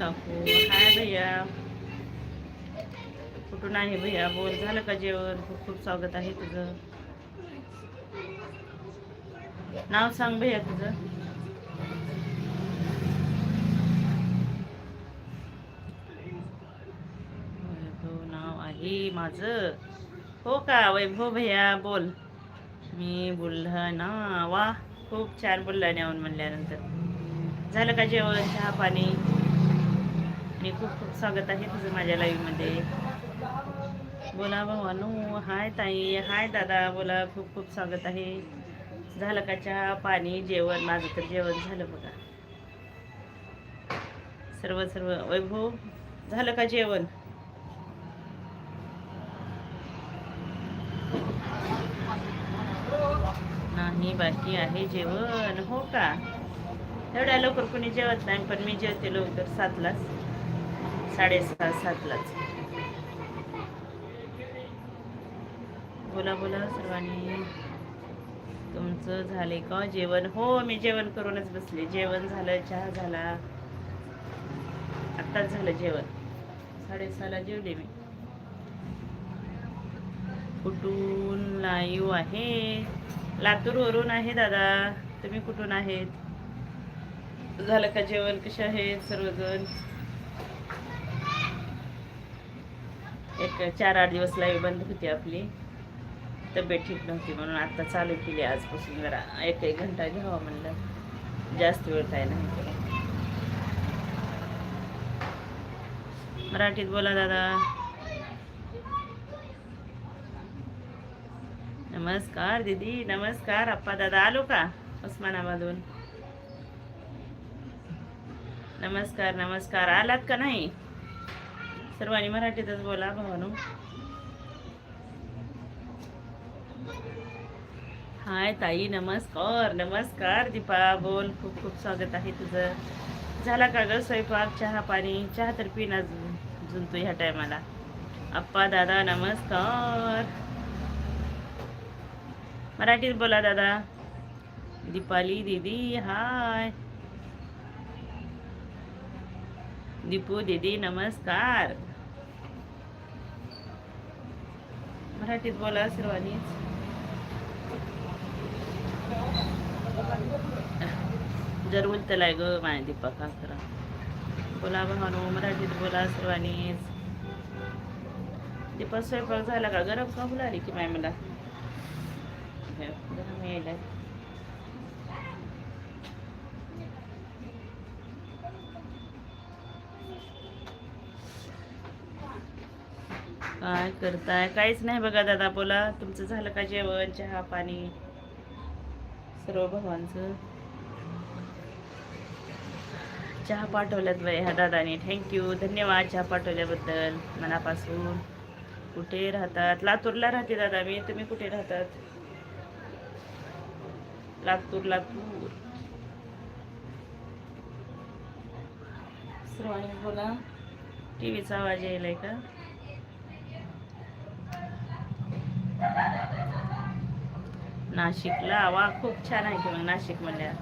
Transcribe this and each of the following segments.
हाय काकू हाय भैया? कुठून आहे भैया? बोल झालं का जेवण? खूप खूप स्वागत आहे तुझं. नाव सांग भैया तुझं. वैभव नाव आहे माझं. हो का वैभव भैया? बोल. मी बुलढाणा. वा खूप छान बुलढाण्याहून म्हणल्यानंतर. झालं का जेवण? चहा पाणी? आणि खूप खूप स्वागत आहे तुझं माझ्या लाईव्हमध्ये बोला भावानू हाय ताई हाय दादा बोला खूप खूप स्वागत आहे. झालं का चहा पाणी जेवण? माझं तर जेवण झालं बघा. सर्व सर्व वैभव झालं का जेवण? नाही बाकी आहे जेवण. हो का? एवढ्या लवकर कोणी जेवत नाही पण मी जेवते लवकर सातलाच. साडेसहा सातलाच. बोला बोला सर्वांनी. तुमचं झाले का जेवण? हो मी जेवण करूनच बसले. जेवण झालं चहा झाला. आत्ताच झालं जेवण. साडेसहाला जेवले मी. कुठून लाईव्ह आहे? लातूरवरून आहे दादा. तुम्ही कुठून आहेत? झालं का जेवण? कसे आहेत सर्वजण? एक चार आठ दिवस लाईव्ह बंद होती आपली. तब्येत ठीक नव्हती म्हणून आता चालू केली आजपासून जरा. एक एक घंटा घ्यावा म्हणलं. जास्त वेळ काय नाही केला. मराठीत बोला दादा. नमस्कार दीदी नमस्कार अप्पा दादा. आलो का उस्मानाबादून नमस्कार नमस्कार. आलात का नाही? सर्वांनी मराठीतच बोला भावानू हाय ताई नमस्कार नमस्कार. दीपा बोल. खूप खूप स्वागत आहे तुझं. झाला का ग स्वयंपाक चहा पाणी? चहा तर पिना अजून तू ह्या टायमाला. अप्पा दादा नमस्कार. मराठीत बोला दादा. दीपाली दीदी हाय. दीपू दीदी नमस्कार. मराठीत बोला सर्वांनीच जर उलटलाय ग माय दीपक का बोला भावानो मराठीत बोला सर्वांनीच दीपक स्वयंपाक झाला का? गरम का बोलाली की माय मला गरम यायला काय करताय? काहीच नाही बघा दादा बोला. तुमचं झालं का जेवण चहा पाणी? सर्व भावांचं चहा पाठवल्यात बाई ह्या दादाने. थँक्यू धन्यवाद चहा पाठवल्याबद्दल. मनापासून. कुठे राहतात? लातूरला राहते दादा मी. तुम्ही कुठे राहतात? लातूर लातूर. सर्वांनी बोला. टी व्हीचा आवाज यायलाय का? नाशिकला? वा खूप छान आहे की मग नाशिक म्हणल्या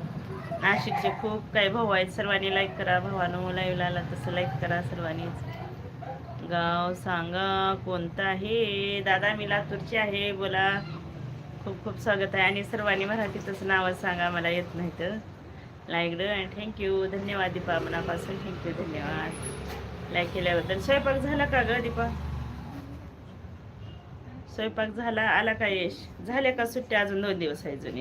नाशिकचे खूप काही भाऊ आहेत सर्वांनी लाईक करा. भावानं लाईव्हला आला तसं लाईक करा सर्वांनीच. गाव सांगा कोणतं आहे? दादा मी लातूरची आहे. बोला. खूप खूप स्वागत आहे. आणि सर्वांनी मराठीतच नावं सांगा मला येत नाही तर लाईक आणि थँक्यू धन्यवाद दीपा. मनापासून थँक्यू धन्यवाद. लाईक केल्याबद्दल. स्वयंपाक झाला का ग दीपा? स्वयंपाक झाला आला का यश? झाल्या का सुट्ट्या? अजून दोन दिवस आहे अजून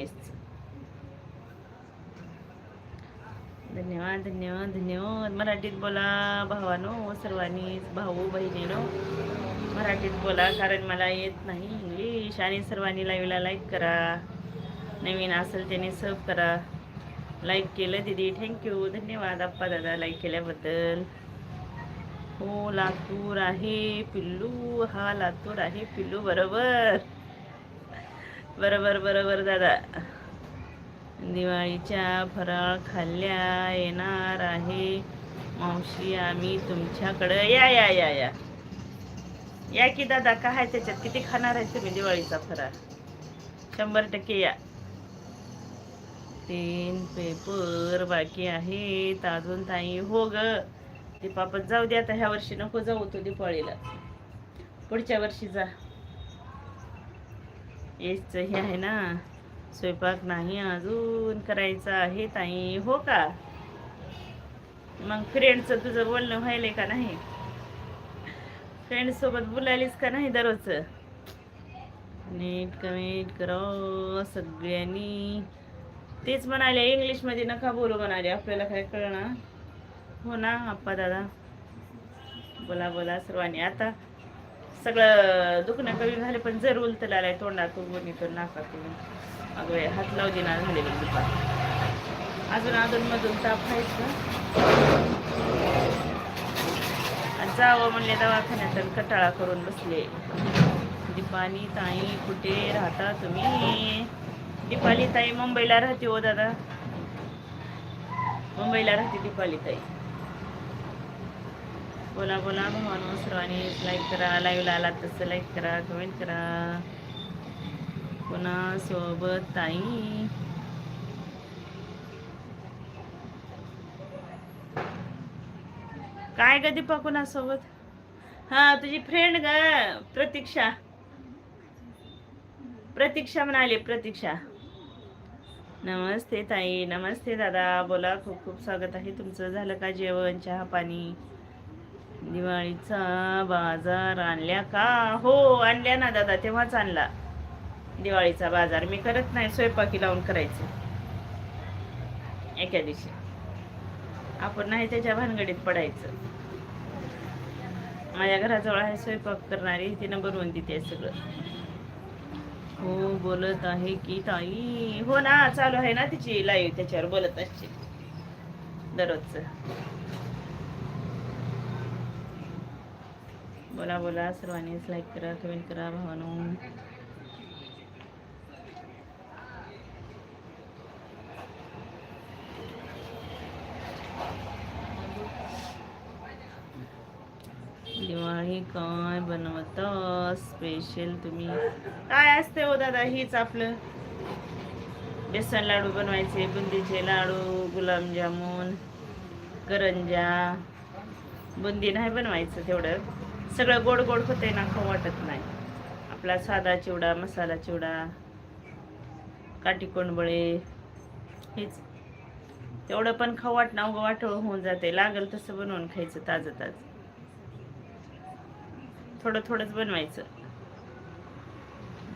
धन्यवाद धन्यवाद धन्यवाद. मराठीत बोला भावानो सर्वांनीच भाऊ बहिणीनो. मराठीत बोला कारण मला येत नाही इंग्लिश. आणि सर्वांनी लाईव्हला लाईक करा. नवीन असेल त्याने सर्व करा. लाईक केलं दिदी. थँक्यू धन्यवाद आप्पा दादा लाईक केल्याबद्दल. हो लातूर आहे पिल्लू हा लातूर आहे पिल्लू बरोबर. बरोबर बरोबर दादा. दिवाळीच्या फराळ खाल्ल्या येणार आहे. मावशी आम्ही तुमच्याकडं या या या या. या की दादा काय आहे त्याच्यात? किती खाणार आहे तुम्ही दिवाळीचा फराळ? शंभर टक्के या. तीन पेपर बाकी आहेत. अजून ताई हो ग. ते जाऊ दे आता ह्या वर्षी नको जाऊ तो दिपाळीला. पुढच्या वर्षी जा. येच हे आहे ना स्वयंपाक नाही अजून करायचा आहे ताई हो का? मग फ्रेंडचं तुझं बोलणं व्हायलंय का नाही? फ्रेंड सोबत बोलायलीस का नाही दररोजचं? नीट कमेंट करा सगळ्यांनी. तेच म्हणाले इंग्लिशमध्ये नका बोलू म्हणाले आपल्याला काय कळणार? हो ना आप्पा दादा. बोला बोला सर्वांनी. आता सगळं दुखणं कमी झाले पण जर उलटला आलाय तोंडातून बोनीतून नाकातून. अगं हात लावू देणार झाले बघ दुपार. अजून अजून मधून ताप व्हायचं आणि जावं म्हणले दवाखान्यात कटाळा करून बसले. दीपानी ताई कुठे राहता तुम्ही? दीपाली ताई मुंबईला राहते हो दादा. मुंबईला राहते दीपाली ताई. बोला बोला. भावानो सर्वांनी लाईक करा लाईव्हला आला तसं लाईक करा कमेंट करा. पुन्हा सोबत ताई? काय ग दीपा कुणासोबत? हा तुझी फ्रेंड ग प्रतीक्षा. प्रतीक्षा म्हणाली प्रतीक्षा. नमस्ते ताई नमस्ते दादा. बोला खूप खूप स्वागत आहे. तुमचं झालं का जेवण चहा पाणी? दिवाळीचा बाजार आणल्या का? हो आणल्या ना दादा तेव्हाच आणला. दिवाळीचा बाजार. मी करत नाही स्वयंपाकी लावून करायचं. एका दिवशी. आपण नाही त्याच्या भानगडीत पडायचं. माझ्या घराजवळ आहे स्वयंपाक करणारी तिनं बनवून देते सगळं. हो बोलत आहे की ताई. हो ना चालू आहे ना तिची लाईव्ह त्याच्यावर बोलत असते. दररोजचं. बोला बोला. सर्वांनीच लाईक करा कमेंट करा भावानो. दिवाळी काय बनवत? स्पेशल तुम्ही. काय असते हो दादा हीच आपलं. बेसन लाडू बनवायचे बुंदीचे लाडू गुलाबजामुन करंजा. बुंदी नाही बनवायचं तेवढं. सगळं गोड गोड होते ना खाऊ वाटत नाही. आपला साधा चिवडा मसाला चिवडा काठी कोंडबळे हेच. तेवढं पण खाऊ वाटणं अवघं वाटोळ होऊन जाते लागल तसं बनवून खायचं ताजं ताजं. थोडं थोडंच बनवायचं.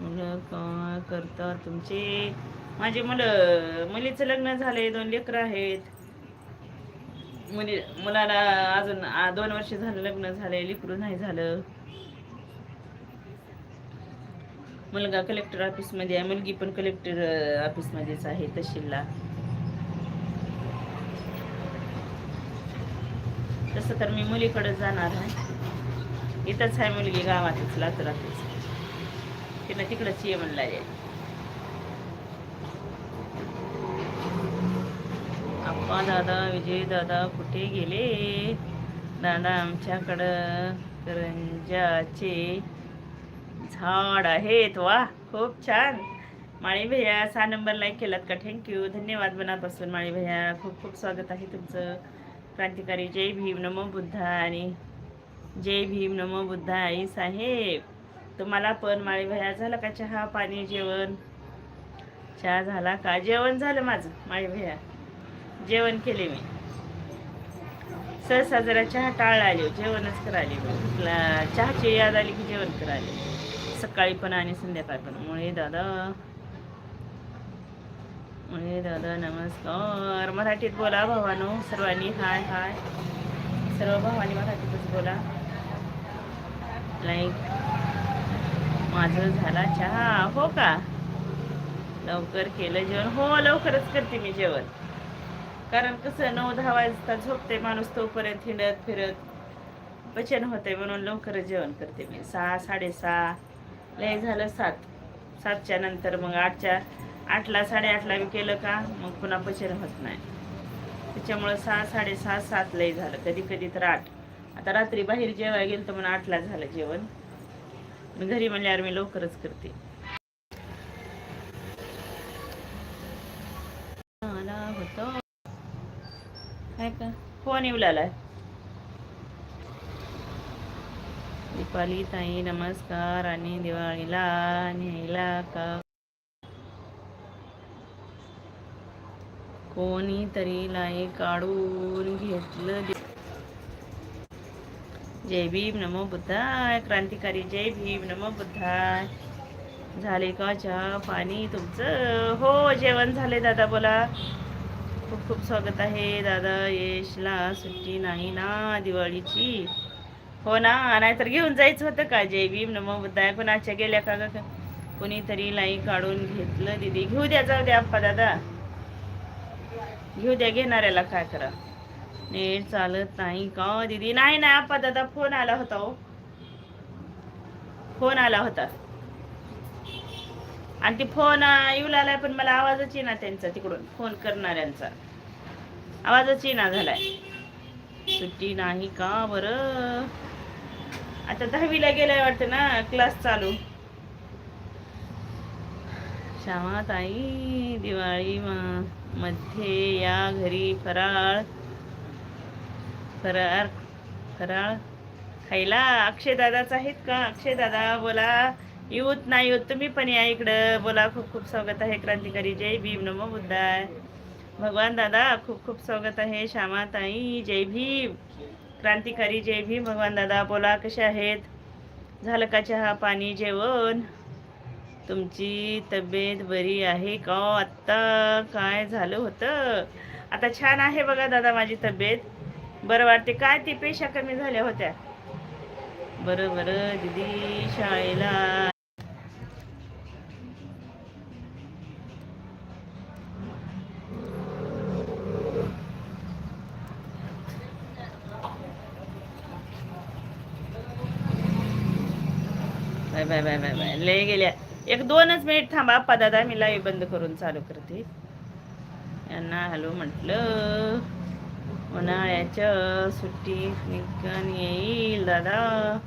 मुलं काय करतात तुमचे? माझे मुलं मुलीचं लग्न झालंय दोन लेकरं आहेत. मुली मुलाला अजून दोन वर्ष झालं लग्न झालंय लिकरू नाही झालं. मुलगा कलेक्टर ऑफिसमध्ये आहे मुलगी पण कलेक्टर ऑफिसमध्येच आहे तहसीलला. तसं तर मी मुलीकडे जाणार आहे. इथंच आहे मुलगी गावातच लातूरातच. तिनं तिकडंच ये म्हणला आहे. अप्पा दादा विजय दादा कुठे गेले? दादा आमच्याकडं करंजाचे झाड आहेत. वा खूप छान. माळी भैया सहा नंबर लाईक केलात का? थँक्यू धन्यवाद मनापासून माळी भैया खूप खूप स्वागत आहे तुमचं. क्रांतिकारी जय भीम नमो बुद्धा आणि जय भीम नमो बुद्धा आई साहेब. तुम्हाला पण माळी भैया झालं का चहा पाणी जेवण? चहा झाला का? जेवण झालं माझं माळी भैया जेवण केले मी. सहसा जरा चहा टाळला आले जेवणच करायले चहाची याद आली की जेवण करायले. सकाळी पण आणि संध्याकाळी पण. मुळे दादा मुळे दादा नमस्कार. मराठीत बोला भावानो सर्वांनी हाय हाय. सर्व भावानी मराठीतच बोला. लाईक माझं झाला चहा. हो का? लवकर केलं जेवण. हो लवकरच करते मी जेवण. कारण कसं नऊ दहा वाजता झोपते माणूस तोपर्यंत हिंडत फिरत. पचन होते म्हणून लवकरच जेवण करते मी. सहा साडेसहा. लय झालं सात. सातच्या नंतर मग आठच्या आठला साडेआठला मी केलं का मग पुन्हा पचन होत नाही. त्याच्यामुळं सहा साडेसहा सात लय झालं. कधी कधी तर आठ. आता रात्री बाहेर जेवायला गेलं तर म्हणून आठला झालं जेवण. घरी म्हणल्यावर मी लवकरच करते आला होतो काय का फोन येऊ लागलाय दीपाली ताई नमस्कार. आणि दिवाळीला न्यायला का? कोणीतरी लाई काढून घेतलं जय भीम नमो बुद्धाय. क्रांतिकारी जय भीम नमो बुद्धाय. झाले का चहा पाणी तुमचं? हो जेवण झाले दादा बोला. खूप खूप स्वागत आहे. दादा यशला सुट्टी नाही ना दिवाळीची. हो ना नाहीतर घेऊन जायचं होतं का? जय भीम नमो बुद्धाय. कोणाच्या गेल्या का ग? कुणीतरी लाई काढून घेतलं. दिदी घेऊ द्या जाऊ द्या आप्पा दादा. घेऊ द्या घेणाऱ्याला काय करा. नेट चालत नाही का? दिदी नाही ना आप्पा दादा फोन आला होता हो. फोन आला होता. आणि ते फोन येऊ लागलाय पण मला आवाजच येईना त्यांचा तिकडून. फोन करणाऱ्यांचा. आवाजच येईना झालाय. सुट्टी नाही का बरं? आता दहावीला गेलाय वाटतं ना क्लास चालू. श्यामा ताई दिवाळी मध्ये या घरी फराळ. फराळ फराळ. खायला अक्षय दादाच आहेत का? अक्षय दादा बोला. येऊत नाही येऊत तुम्ही पण या इकडं. बोला खूप खूप स्वागत आहे क्रांतिकारी. जय भीम. नमो बुद्धाय. भगवान दादा खूप खूप स्वागत आहे. श्यामाताई जय भीम. क्रांतिकारी जय भीम. भगवान दादा बोला कसे आहेत? झालं का चहा पाणी जेवण? तुमची तब्येत बरी आहे का? आत्ता काय झालं होतं? आता छान आहे बघा दादा माझी तब्येत. बरं वाटते. काय ती पेशा कमी झाल्या होत्या? बरं बरं. दिदी शाळेला bye bye bye bye bye. लय गेल्या. एक दोनच मिनिट थांबा आप्पा दादा मी लाईव्ह बंद करून चालू करते. यांना हॅलो म्हटलं उन्हाळ्याच्या सुट्टी निघून येईल दादा.